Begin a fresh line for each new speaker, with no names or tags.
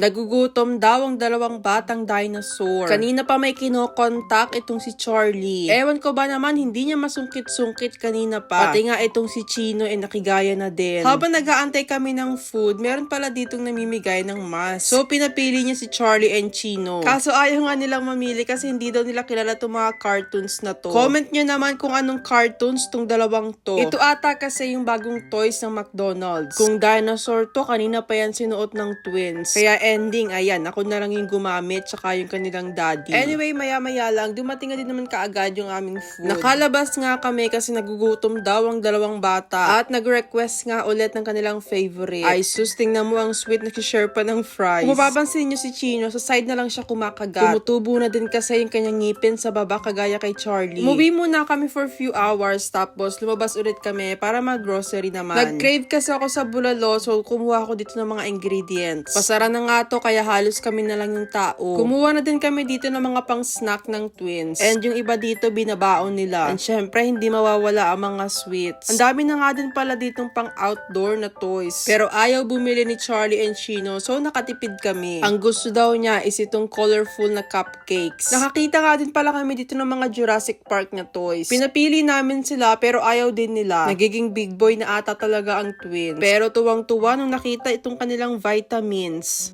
Nagugutom daw ang dalawang batang dinosaur. Kanina pa may kinokontak itong si Charlie. Ewan ko ba naman, hindi niya masungkit-sungkit kanina pa. Pati nga itong si Chino ay nakigaya na din. Habang nag-aantay kami ng food, meron pala ditong namimigay ng mask. So, pinapili niya si Charlie and Chino. Kaso ayaw nga nilang mamili kasi hindi daw nila kilala itong mga cartoons na to. Comment nyo naman kung anong cartoons tong dalawang to. Ito ata kasi yung bagong toys ng McDonald's. Kung dinosaur to, kanina pa yan sinuot ng twins. Kaya ending, ayan, ako na lang yung gumamit, tsaka yung kanilang daddy. Anyway, maya-maya lang, dumating na din naman kaagad yung aming food. Nakalabas nga kami kasi nagugutom daw ang dalawang bata. At nag-request nga ulit ng kanilang favorite. Ay, sus, tingnan mo ang sweet na share pa ng fries. Kung mapapansin nyo si Chino, sa side na lang siya kumakagat. Tumutubo na din kasi yung kanyang ngipin sa baba, kagaya kay Charlie. Umuwi muna kami for few hours, tapos lumabas ulit kami para mag-grocery naman. Nag-crave kasi ako sa bulalo, so kumuha ako dito ng mga ingredients. Pasara na nga to, kaya halos kami na lang yung tao. Kumuha na din kami dito ng mga pang-snack ng twins. And yung iba dito, binabaon nila. And syempre, hindi mawawala ang mga sweets. Ang dami na nga din pala ditong pang-outdoor na toys. Pero ayaw bumili ni Charlie and Chino, so nakatipid kami. Ang gusto daw niya is itong colorful na cupcakes. Nakakita nga din pala kami dito ng mga Jurassic Park na toys. Pinapili namin sila pero ayaw din nila. Nagiging big boy na ata talaga ang twins. Pero tuwang-tuwa nung nakita itong kanilang vitamins.